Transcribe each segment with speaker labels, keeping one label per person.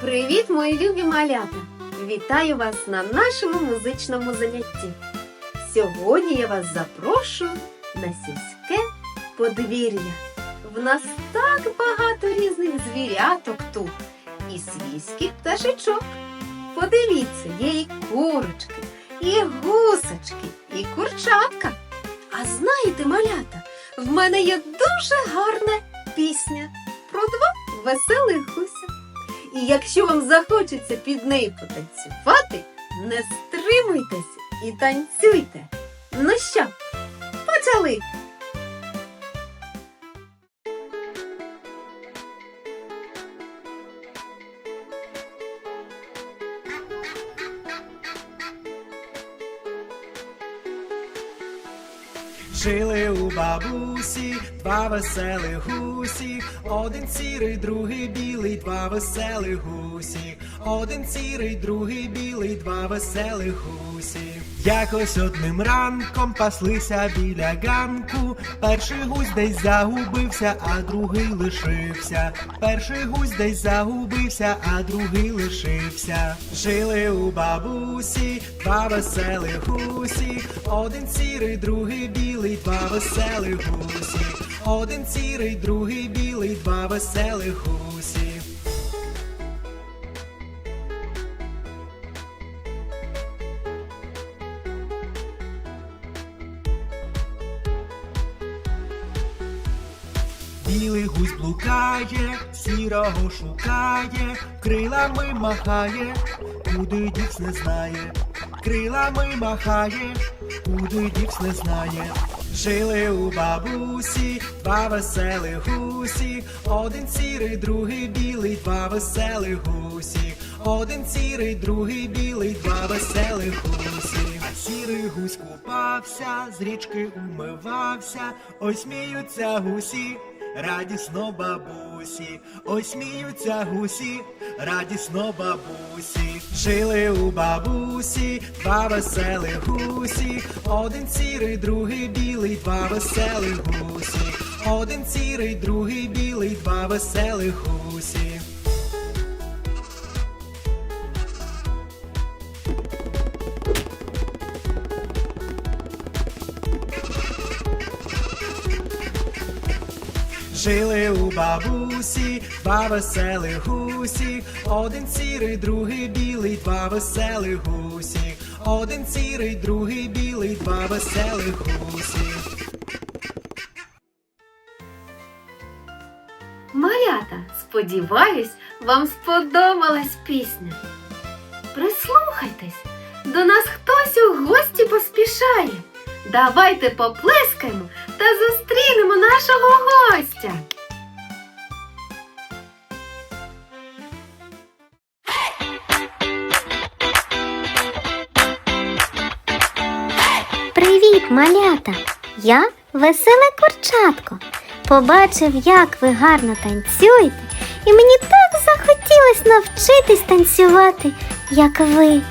Speaker 1: Привіт, мої любі малята! Вітаю вас на нашому музичному занятті. Сьогодні я вас запрошую на сільське подвір'я. В нас так багато різних звіряток тут і свійських пташечок. Подивіться, є і курочки, і гусочки, і курчатка. А знаєте, малята, в мене є дуже гарна пісня про два веселих гуся. І якщо вам захочеться під нею потанцювати, не стримуйтесь і танцюйте. Ну що, почали!
Speaker 2: Жили у бабусі два веселих гусі, один сірий, другий білий, два веселих гусі, один сірий, другий білий, два веселих гусі. Якось одним ранком паслися біля ганку. Перший гусь десь загубився, а другий лишився. Перший гусь десь загубився, а другий лишився. Жили у бабусі два веселих гусі, один сірий, другий білий, два веселих гусі, один сірий, другий білий, два веселих гусі. Білий гусь блукає, сірого шукає, крилами махає, куди дівсь не знає, крилами махає, куди дівсь не знає. Жили у бабусі два веселих гусі, один сірий, другий білий, два веселих гусі, один сірий, другий білий, два веселих гусі. Сірий гусь купався, з річки умивався, ось сміються гусі. Радісно бабусі, ой сміються гусі, радісно бабусі. Жили у бабусі два веселих гусі, один сірий, другий білий, два веселих гусі, один сірий, другий білий, два веселих гусі. Жили у бабусі два веселих гусі, один сірий, другий білий, два веселих гусі, один сірий, другий білий, два веселих гусі.
Speaker 1: Малята, сподіваюсь, вам сподобалась пісня. Прислухайтесь, до нас хтось у гості поспішає. Давайте поплескаємо та зустрінемо нашого гостя.
Speaker 3: Привіт, малята! Я веселе курчатко. Побачив, як ви гарно танцюєте, і мені так захотілось навчитись танцювати, як ви.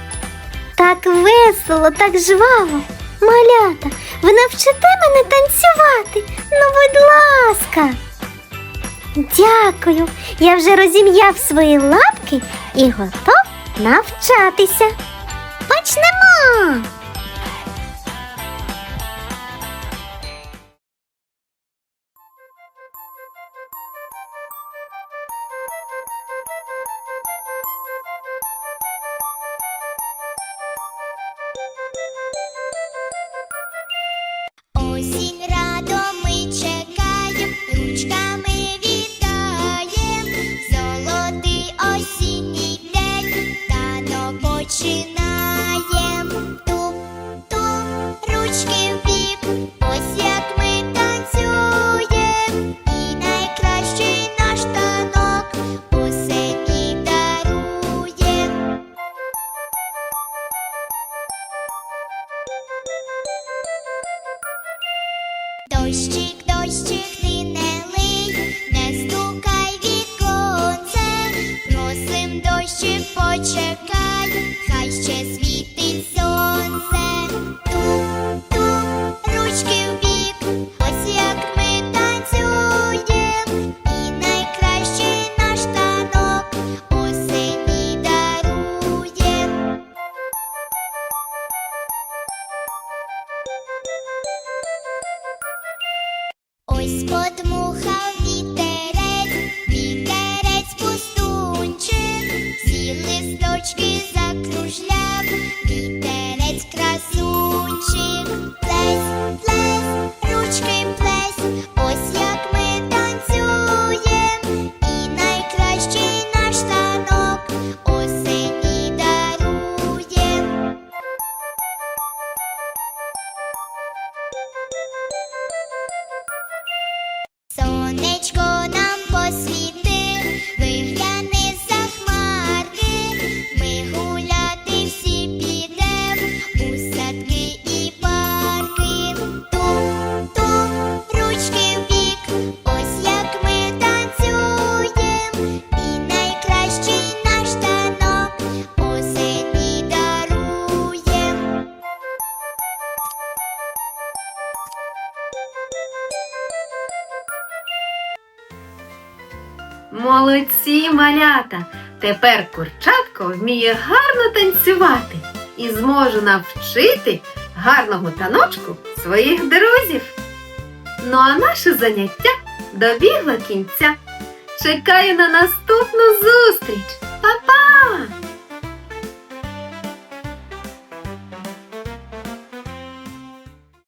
Speaker 3: Так весело, так жваво. Малята, ви навчите мене танцювати? Ну, будь ласка. Дякую. Я вже розім'яв свої лапки і готов навчатися. Почнемо!
Speaker 4: voice Ось подмухав
Speaker 1: Молодці, малята! Тепер курчатко вміє гарно танцювати і зможу навчити гарного таночку своїх друзів. Ну а наше заняття добігло кінця. Чекаю на наступну зустріч. Па-па!